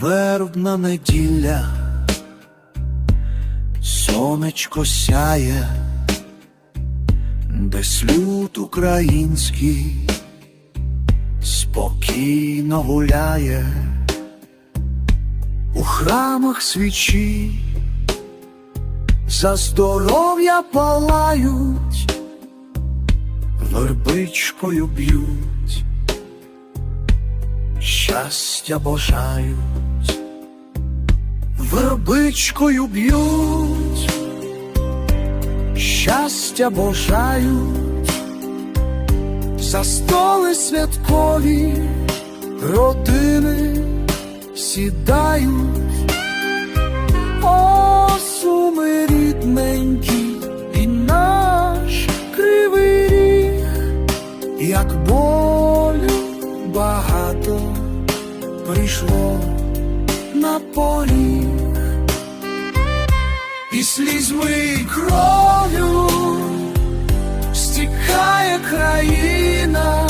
вербна неділя, сонечко сяє, десь люд український спокійно гуляє, у храмах свічі за здоров'я палають, вербичкою б'ють щастя бажають, вербичкою б'ють, щастя бажають, за столи святкові родини сідають, прийшло на поріг, і слізьми і кров'ю стікає країна,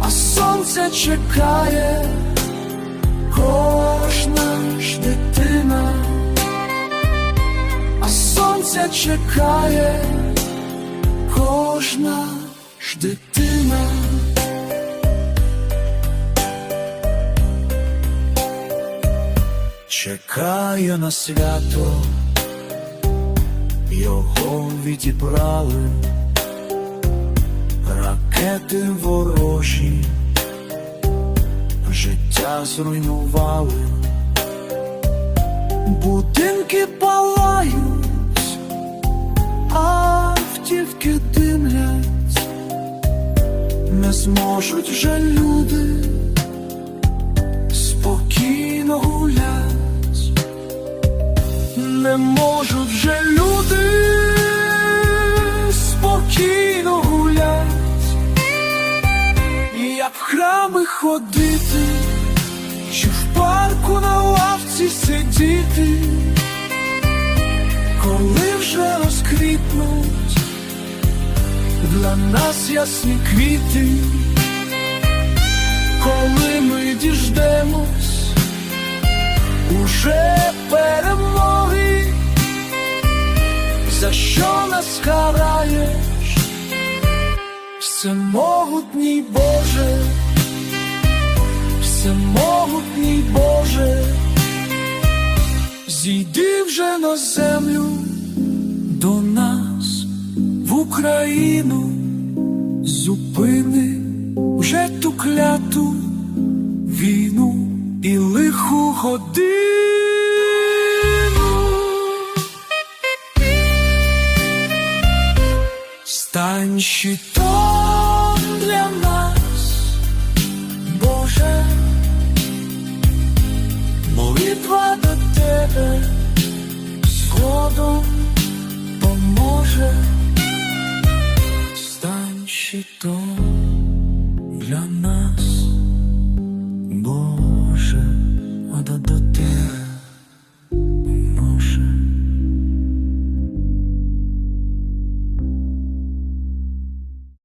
а сонце чекає кожна ж дитина, а сонце чекає кожна ж дитина. Чекає на свято, його відібрали, ракети ворожі, життя зруйнували, будинки палають, автівки димлять, не зможуть вже люди спокійно гулять, не можуть вже люди спокійно гулять, як в храми ходити, чи в парку на лавці сидіти, коли вже розквітнуть для нас ясні квіти всемогутній Боже, всемогутній Боже, зійди вже на землю до нас в Україну, зупини вже ту кляту війну і лиху годину. Стань щитом щитом для нас, Боже, тебе.